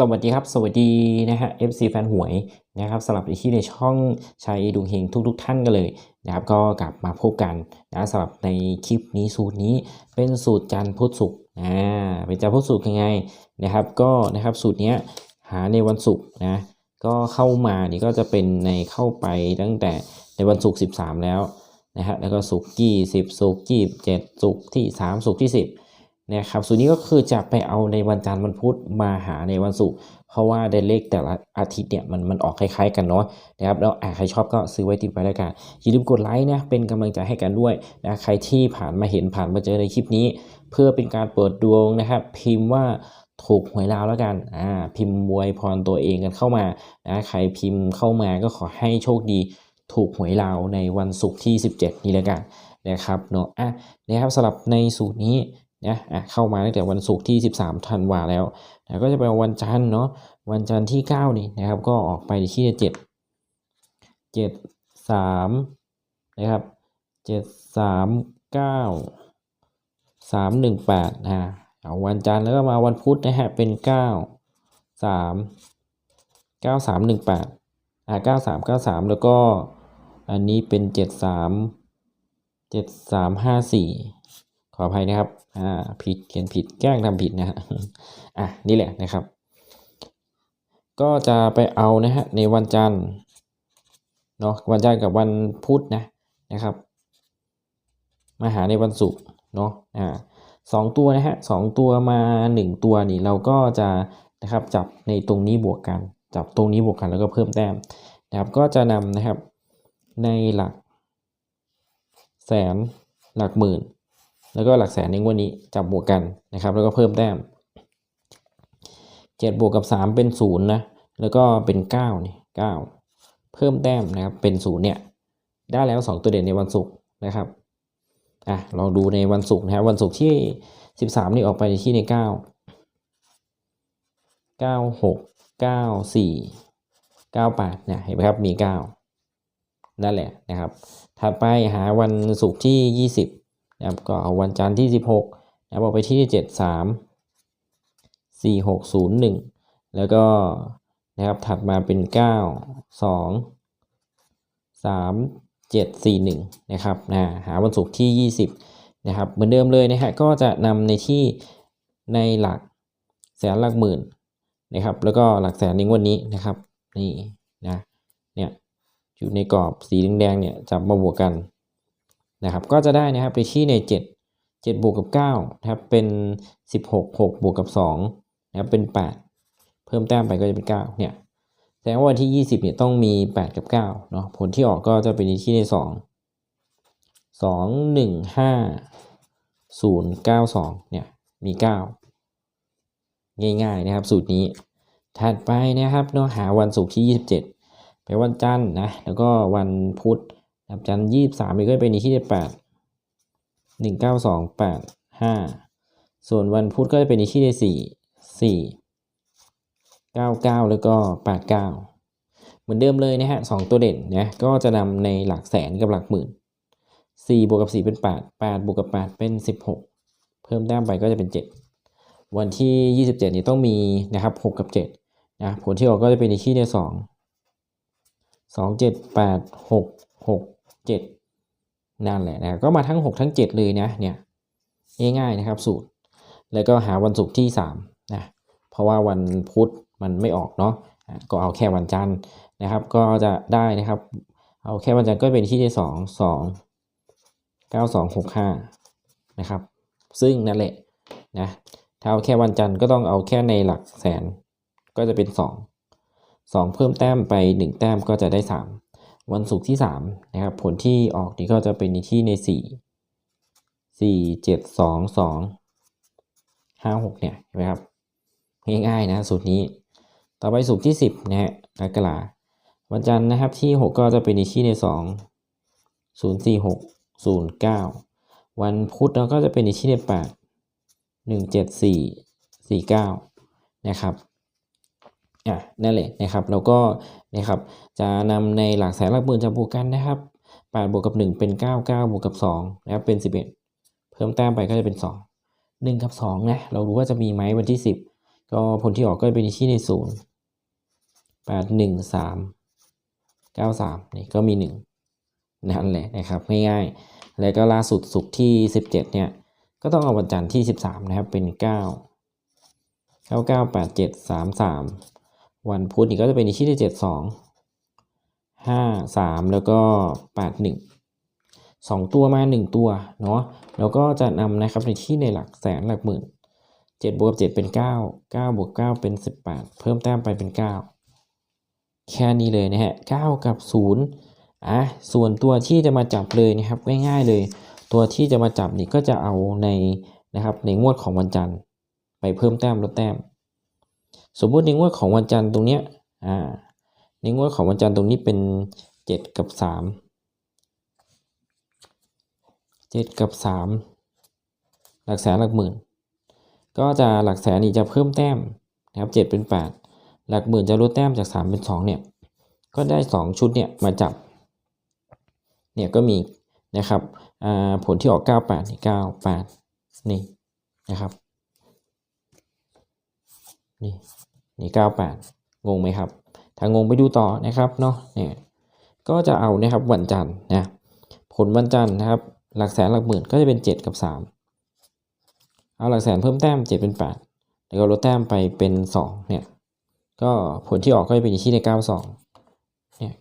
สวัสดีครับ สวัสดีนะฮะ FC แฟนหวยนะครับสำหรับที่ในช่องชัยดวงเฮงทุกๆท่านกันเลยนะครับ ก็กลับมาพบกันนะสำหรับในคลิปนี้สูตรนี้เป็นสูตรจันทร์พุธศุกร์อ่าเป็นจันทร์พุธศุกร์ยังไงนะครับ ก็นะครับสูตรเนี้ยหาในวันศุกร์นะ ก็เข้ามานี่ก็จะเป็นในเข้าไปตั้งแต่ในวันศุกร์13 แล้วนะฮะแล้วก็ศุกร์ยี่สิบศุกร์ยี่สิบเจ็ดศุกร์ที่สามศุกร์ที่สิบ นะครับส่วนนี้ก็คือจะไปเอาในวันจันทร์วันพุธมาหาในวันศุกร์เพราะว่าไดเลขแต่ละอาทิตย์เนี่ยมันมันออกคล้ายๆ กันเนาะนะครับแล้วอะใครชอบก็ซื้อไว้ติดไว้แล้วกันอย่าลืมกดไลค์นะเป็นกำลังใจให้กันด้วยนะใครที่ผ่านมาเห็นผ่านมาเจอในคลิปนี้ เพื่อเป็นการเปิดดวงนะครับ พิมพ์ว่าถูกหวยลาวแล้วกัน อ่า พิมพ์มวยพรตัวเองกันเข้ามา นะ ใครพิมพ์เข้ามาก็ขอให้โชคดี ถูกหวยลาวในวันศุกร์ที่ 17 นี้แล้วกันนะครับ เนาะ อะ นะครับสำหรับในสูตรนี้ นะอะเข้ามาตั้งแต่วันศุกร์ที่ 13ธันวาแล้วนะก็จะเป็นวันจันทร์เนาะวันจันทร์ที่ 9 นี่นะครับ ก็ออกไปที่7 7 3นะครับ7 3 9 3 1 8นะเอาวันจันทร์แล้วก็มาวันพุธนะฮะเป็น9 3 9 3 1 8อ่า9 3 9 3แล้วก็อันนี้เป็น7 3 7 3 5 4 ขออภัยนะครับ อ่า ผิด เขียนผิด แกล้งทำผิดนะฮะ อะ นี่แหละนะครับ ก็จะไปเอานะฮะ ในวันจันทร์ เนาะ วันจันทร์กับวันพุธนะ นะครับ มาหาในวันศุกร์ เนาะ อ่าสองตัวนะฮะสองตัวมาหนึ่งตัวนี่เราก็จะนะครับจับในตรงนี้บวกกัน จับตรงนี้บวกกันแล้วก็เพิ่มแต้มนะครับก็จะนำนะครับในหลักแสนหลักหมื่น แล้วก็หลักแสนในงวดนี้จับบวกกันนะครับ แล้วก็เพิ่มแต้มเจ็ดบวกกับสามเป็นศูนย์นะแล้วก็เป็นเก้านี่เก้าเพิ่มแต้มนะครับเป็นศูนย์เนี่ยได้แล้วสองตัวเด่นในวันศุกร์นะครับอะลองดูในวันศุกร์นะครับวันศุกร์ที่สิบสามนี่ออกไปที่ในเก้าเก้าหกเก้าสี่เก้าแปดเนี่ยเห็นไหมครับมีเก้านั่นแหละนะครับ ถัดไปหาวันศุกร์ที่ยี่สิบ นะครับก็เอาวันจันทร์ที่ 16นะครับเอาไปที่ 73 4601 แล้วก็นะครับถัดมาเป็น 9 2 3 7 4 1นะครับนะหาวันศุกร์ที่ 20นะครับเหมือนเดิมเลยนะฮะก็จะนำในที่ในหลักแสนหลักหมื่นนะครับ แล้วก็หลักแสนในงวดนี้นะครับนี่นะเนี่ยอยู่ในกรอบสีแดงๆเนี่ยจับมาบวกกัน นะครับก็จะได้นะครับไปที่ใน 7 7บวกกับ9นะครับเป็น 16 6บวกกับ2นะครับเป็น 8 เพิ่มแต้มไปก็จะเป็น9เนี่ยแสดงว่าวันที่ 20เนี่ยต้องมี 8 กับ9เนาะผลที่ออกก็จะเป็นที่ใน 2 2 1 5 0 9 2เนี่ยมี 9 ง่ายๆนะครับ สูตรนี้ ถัดไปนะครับเนาะหาวันศุกร์ที่ 27 ไปวันจันทร์นะแล้วก็วันพุธ ครับจันยี่สิบสามก็เป็นที่แปดหนึ่งเก้าสองแปดห้าส่วนวันพุธก็จะเป็นที่สี่สี่เก้าเก้าแล้วก็แปดเก้าเหมือนเดิมเลยนะฮะสองตัวเด่นนะก็จะนำในหลักแสนกับหลักหมื่นสี่บวกกับสี่เป็นแปดแปดบวกกับแปดเป็นสิบหกเพิ่มแต้มไปก็จะเป็นเจ็ดวันที่ยี่สิบเจ็ดนี้ต้องมีนะครับหกกับเจ็ดนะผลที่ออกก็จะเป็นที่ในสองสองเจ็ด แปดหกหกเจ็ดนั่นแหละนะก็มาทั้งหกทั้งเจ็ดเลยนะเนี่ยง่ายๆนะครับสูตร แล้วก็หาวันศุกร์ที่สามนะเพราะว่าวันพุธมันไม่ออกเนาะอะก็เอาแค่วันจันทร์นะครับ ก็จะได้นะครับ เอาแค่วันจันทร์ก็เป็นที่ที่สองสองเก้าสองหกห้านะครับ ซึ่งนั่นแหละนะถ้าเอาแค่วันจันทร์ก็ต้องเอาแค่ในหลักแสนก็จะเป็นสองสองเพิ่มแต้มไปหนึ่งแต้มก็จะได้สาม วันศุกร์ที่สามนะครับผลที่ออกนี่ก็จะเป็นที่ในสี่สี่เจ็ดสองสองห้าหกเนี่ยเห็นไหมครับง่ายๆนะสูตรนี้ ต่อไปศุกร์ที่สิบนะฮะกรกฎาวันจันทร์นะครับที่หกก็จะเป็นที่ในสองศูนย์สี่หกศูนย์เก้าวันพุธเราก็จะเป็นที่ในแปดหนึ่งเจ็ดสี่สี่เก้านะครับ่ะนั่นแหละนะครับเราก็นะครับจะนำในหลักแสนหลักหมื่นจะบวกกันนะครับ8บวกกับ 1 เป็น 9 9 บวกกับ2นะครับเป็น 11 เพิ่มแต้มไปก็จะเป็น 2 1 กับ2นะเราดูว่าจะมีไหมวันที่ 10 ก็ผลที่ออกก็จะเป็นที่ใน 0 8 1 3 9 3นี่ก็มี 1 นั่นแหละนะครับง่ายๆ แล้วก็ล่าสุดสุกที่ 17 เนี่ย ก็ต้องเอาวันจันทร์ที่ 13 นะครับเป็น 9 9 9 8 7 3 3 วันพุธนี่ก็จะเป็นที่ที่เจ็ดสองห้าสามแล้วก็แปดหนึ่งสองตัวมาหนึ่งตัวเนาะแล้วก็จะนำนะครับในที่ในหลักแสนหลักหมื่นเจ็ดบวกเจ็ดเป็นเก้าเก้าบวกเก้าเป็นสิบแปดเพิ่มแต้มไปเป็นเก้าแค่นี้เลยนะฮะเก้ากับศูนย์อะส่วนตัวที่จะมาจับเลยนะครับง่ายๆเลย ตัวที่จะมาจับนี่ก็จะเอาในนะครับในงวดของวันจันทร์ไปเพิ่มแต้มลดแต้ม สมมุติในงวดของวันจันทร์ตรงเนี้ยอ่าในงวดของวันจันทร์ตรงนี้เป็นเจ็ดกับสามเจ็ดกับสามหลักแสนหลักหมื่น ก็จะหลักแสนนี่จะเพิ่มแต้มนะครับเจ็ดเป็นแปดหลักหมื่นจะลดแต้มจากสามเป็นสองเนี่ย ก็ได้สองชุดเนี่ยมาจับ เนี่ยก็มีนะครับผลที่ออก 98นี่98 นี่นะครับ นี่ นี่98 งงไหมครับ ถ้างงไปดูต่อนะครับเนาะเนี่ยก็จะเอานะครับวันจันทร์นะผลวันจันทร์นะครับ หลักแสนหลักหมื่นก็จะเป็น 7 กับ 3 เอาหลักแสนเพิ่มแต้ม 7 เป็น 8 แล้วก็ลดแต้มไปเป็น 2 เนี่ย ก็ผลที่ออกก็จะเป็นที่ใน 92 เนี่ย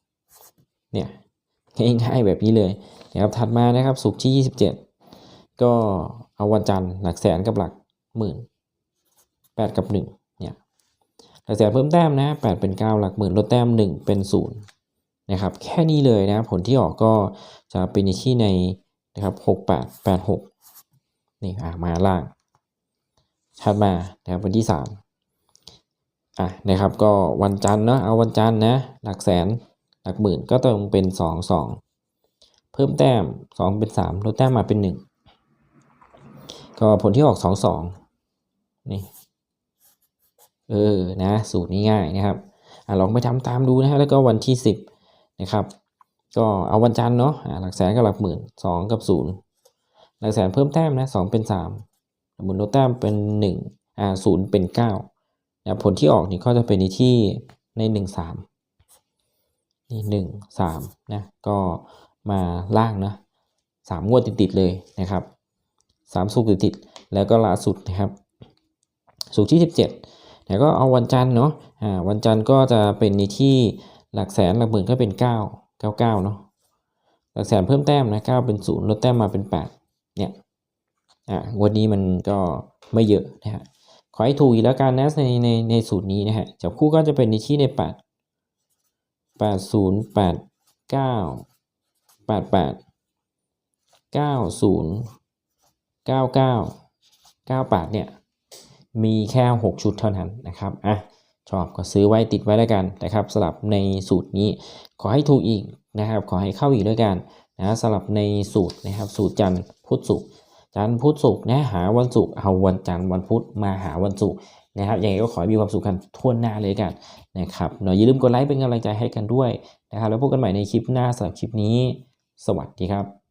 9 เนี่ยง่ายๆแบบนี้เลยนะครับถัดมานะครับสุกที่ 27 ก็เอาวันจันทร์หลักแสนกับหลักหมื่น 8 กับ1เนี่ย หลักแสนเพิ่มแต้มนะ8เป็น9หลักหมื่นลดแต้ม1เป็น0นะครับแค่นี้เลยนะผลที่ออกก็จะเป็นที่ในนะครับ68 86นี่อะมาล่างถัดมานะครับวันที่3อะนะครับก็วันจันทร์เนาะเอาวันจันทร์นะหลักแสนหลักหมื่นก็ต้องเป็นสองสองเพิ่มแต้มสองเป็นสามลดแต้มมาเป็นหนึ่งก็ผลที่ออกสองสองนี่ เออนะสูตรนี้ง่ายนะครับอลองไปทำตามดูนะฮะแล้วก็วันที่สิบนะครับ ก็เอาวันจันทร์เนาะหลักแสนกับหลักหมื่นสองกับศูนย์หลักแสนเพิ่มแต้มนะสองเป็นสามหลักหมื่นลดแต้มเป็นหนึ่งอ่าศูนย์เป็นเก้านะผลที่ออกนี่ก็จะเป็นในที่ในหนึ่งสามนี่หนึ่งสามนะก็มาล่างนะสามงวดติดๆเลยนะครับสามสุกติดๆแล้วก็ล่าสุดนะครับสุกที่สิบเจ็ด แล้วก็เอาวันจันทร์เนาะอ่าวันจันทร์ก็จะเป็นในที่หลักแสนหลักหมื่นก็เป็นเก้าเก้าเก้าเนาะหลักแสนเพิ่มแต้มนะเก้าเป็นศูนย์ลดแต้มมาเป็นแปดเนี่ยอ่างวันนี้มันก็ไม่เยอะนะฮะขอให้ถูกอีกแล้วกันนะในในในสูตรนี้นะฮะจับคู่ก็จะเป็นในที่ในแปดแปดศูนย์แปดเก้าแปดแปดเก้าศูนย์ มีแค่หกชุดเท่านั้นนะครับอะชอบก็ซื้อไว้ติดไว้แล้วกันนะครับสลับในสูตรนี้ขอให้ถูกอีกนะครับ ขอให้เข้าอีกด้วยกันนะสลับในสูตรนะครับสูตรจันทร์พุธศุกร์จันทร์พุธศุกร์นะหาวันศุกร์เอาวันจันทร์วันพุธมาหาวันศุกร์นะครับยังไงก็ขอให้มีความสุขกันทั่วหน้าเลยกันนะครับเนาะอย่าลืมกดไลค์เป็นกำลังใจให้กันด้วยนะครับแล้วพบกันใหม่ในคลิปหน้าสำหรับคลิปนี้ สวัสดีครับ